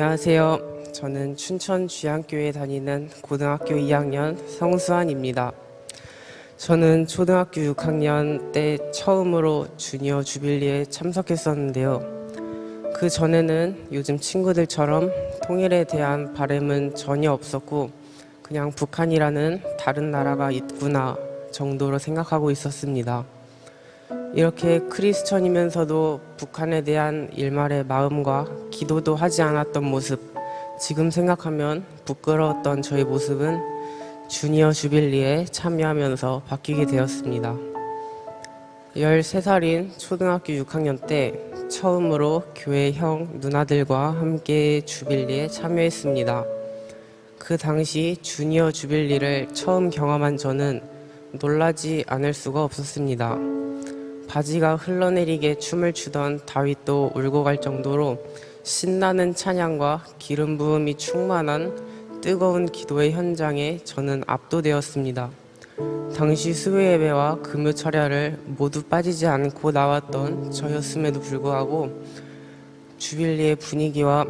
안녕하세요. 저는 춘천 주양교에 다니는 고등학교 2학년 성수환입니다. 저는 초등학교 6학년 때 처음으로 주니어 주빌리에 참석했었는데요. 그 전에는 요즘 친구들처럼 통일에 대한 바램은 전혀 없었고 그냥 북한이라는 다른 나라가 있구나 정도로 생각하고 있었습니다. 이렇게 크리스천이면서도 북한에 대한 일말의 마음과 기도도 하지 않았던 모습, 지금 생각하면 부끄러웠던 저의 모습은 주니어 주빌리에 참여하면서 바뀌게 되었습니다. 13살인 초등학교 6학년 때 처음으로 교회 형 누나들과 함께 주빌리에 참여했습니다. 그 당시 주니어 주빌리를 처음 경험한 저는 놀라지 않을 수가 없었습니다. 바지가 흘러내리게 춤을 추던 다윗도 울고 갈 정도로 신나는 찬양과 기름 부음이 충만한 뜨거운 기도의 현장에 저는 압도되었습니다. 당시 수요 예배와 금요 철야를 모두 빠지지 않고 나왔던 저였음에도 불구하고 주빌리의 분위기와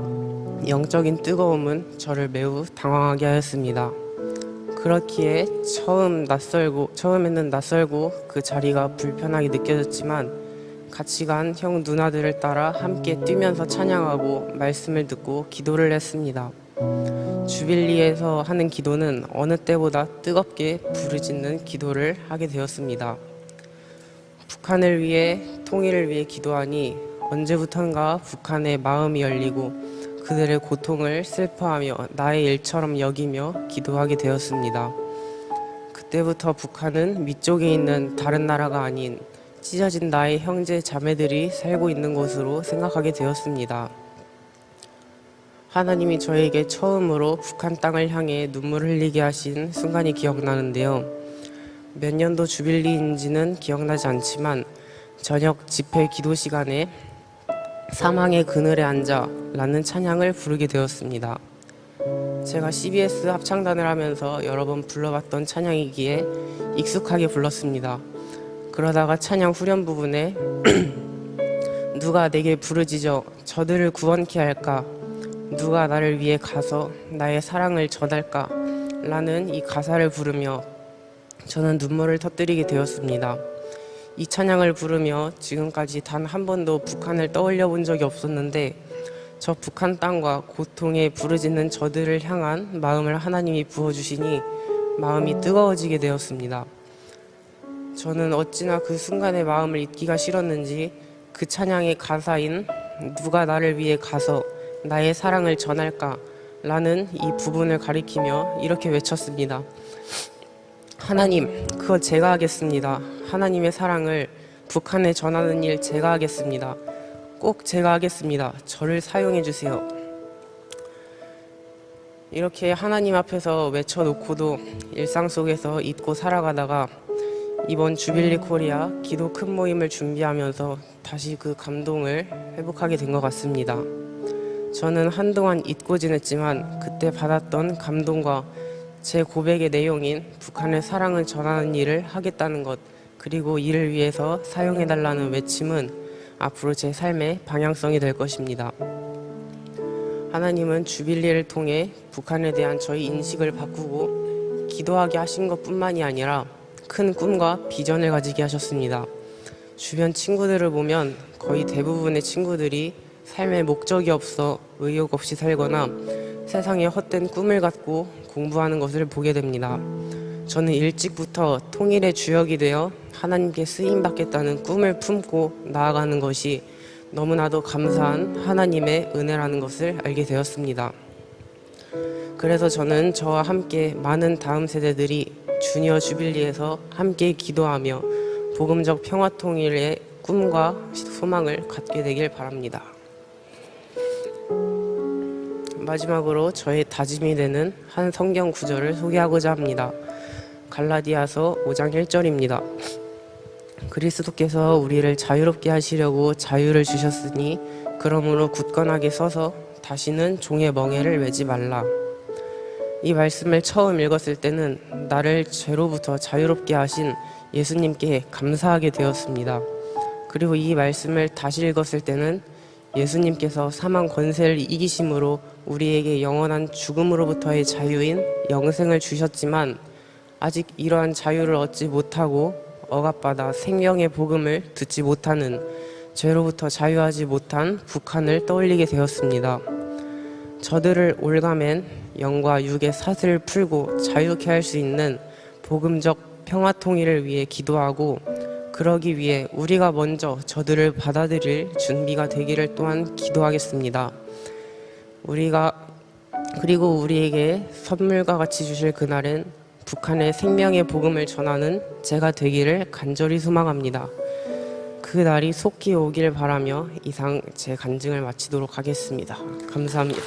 영적인 뜨거움은 저를 매우 당황하게 하였습니다. 그렇기에 처음 낯설고 처음에는 낯설고 그 자리가 불편하게 느껴졌지만 같이 간 형 누나들을 따라 함께 뛰면서 찬양하고 말씀을 듣고 기도를 했습니다. 주빌리에서 하는 기도는 어느 때보다 뜨겁게 부르짖는 기도를 하게 되었습니다. 북한을 위해 통일을 위해 기도하니 언제부턴가 북한의 마음이 열리고 그들의 고통을 슬퍼하며 나의 일처럼 여기며 기도하게 되었습니다. 그때부터 북한은 위쪽에 있는 다른 나라가 아닌 찢어진 나의 형제 자매들이 살고 있는 곳으로 생각하게 되었습니다. 하나님이 저에게 처음으로 북한 땅을 향해 눈물을 흘리게 하신 순간이 기억나는데요. 몇 년도 주빌리인지는 기억나지 않지만 저녁 집회 기도 시간에 사망의 그늘에 앉아 라는 찬양을 부르게 되었습니다. 제가 CBS 합창단을 하면서 여러 번 불러봤던 찬양이기에 익숙하게 불렀습니다. 그러다가 찬양 후렴 부분에 누가 내게 부르짖어 저들을 구원케 할까? 누가 나를 위해 가서 나의 사랑을 전할까? 라는 이 가사를 부르며 저는 눈물을 터뜨리게 되었습니다. 이 찬양을 부르며 지금까지 단 한 번도 북한을 떠올려 본 적이 없었는데 저 북한 땅과 고통에 부르짖는 저들을 향한 마음을 하나님이 부어주시니 마음이 뜨거워지게 되었습니다. 저는 어찌나 그 순간의 마음을 잊기가 싫었는지 그 찬양의 가사인 누가 나를 위해 가서 나의 사랑을 전할까 라는 이 부분을 가리키며 이렇게 외쳤습니다. 하나님, 그거 제가 하겠습니다. 하나님의 사랑을 북한에 전하는 일 제가 하겠습니다. 꼭 제가 하겠습니다. 저를 사용해 주세요. 이렇게 하나님 앞에서 외쳐놓고도 일상 속에서 잊고 살아가다가 이번 주빌리 코리아 기도 큰 모임을 준비하면서 다시 그 감동을 회복하게 된 것 같습니다. 저는 한동안 잊고 지냈지만 그때 받았던 감동과 제 고백의 내용인 북한의 사랑을 전하는 일을 하겠다는 것 그리고 이를 위해서 사용해달라는 외침은 앞으로 제 삶의 방향성이 될 것입니다. 하나님은 주빌리를 통해 북한에 대한 저희 인식을 바꾸고 기도하게 하신 것 뿐만이 아니라 큰 꿈과 비전을 가지게 하셨습니다. 주변 친구들을 보면 거의 대부분의 친구들이 삶의 목적이 없어 의욕 없이 살거나 세상에 헛된 꿈을 갖고 공부하는 것을 보게 됩니다. 저는 일찍부터 통일의 주역이 되어 하나님께 쓰임 받겠다는 꿈을 품고 나아가는 것이 너무나도 감사한 하나님의 은혜라는 것을 알게 되었습니다. 그래서 저는 저와 함께 많은 다음 세대들이 주니어 주빌리에서 함께 기도하며 복음적 평화 통일의 꿈과 소망을 갖게 되길 바랍니다. 마지막으로 저의 다짐이 되는 한 성경 구절을 소개하고자 합니다. 갈라디아서 5장 1절입니다. 그리스도께서 우리를 자유롭게 하시려고 자유를 주셨으니 그러므로 굳건하게 서서 다시는 종의 멍에를 매지 말라. 이 말씀을 처음 읽었을 때는 나를 죄로부터 자유롭게 하신 예수님께 감사하게 되었습니다. 그리고 이 말씀을 다시 읽었을 때는 예수님께서 사망 권세를 이기심으로 우리에게 영원한 죽음으로부터의 자유인 영생을 주셨지만 아직 이러한 자유를 얻지 못하고 억압받아 생명의 복음을 듣지 못하는 죄로부터 자유하지 못한 북한을 떠올리게 되었습니다. 저들을 올가맨 영과 육의 사슬을 풀고 자유케 할 수 있는 복음적 평화 통일을 위해 기도하고 그러기 위해 우리가 먼저 저들을 받아들일 준비가 되기를 또한 기도하겠습니다. 우리가 그리고 우리에게 선물과 같이 주실 그날은 북한의 생명의 복음을 전하는 제가 되기를 간절히 소망합니다. 그 날이 속히 오길 바라며 이상 제 간증을 마치도록 하겠습니다. 감사합니다.